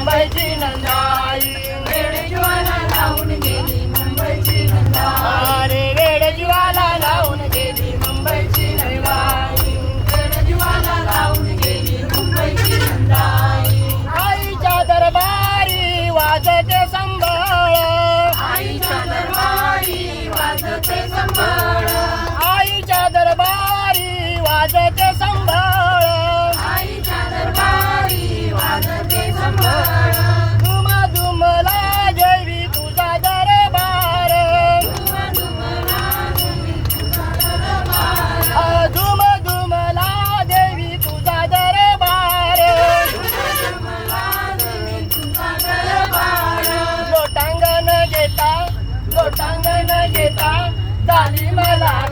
मुंबईची नंदाई. वेड जीवाला लावून गेली मुंबईची नंदाई. वेड जीवाला लावून गेली मुंबईची नंदाई. वेड जीवाला लावून गेली मुंबईची नंदाई. आईच्या दरबारी वाजते संबळ आईच्या दरबारी वाजते संबळ 大你们来。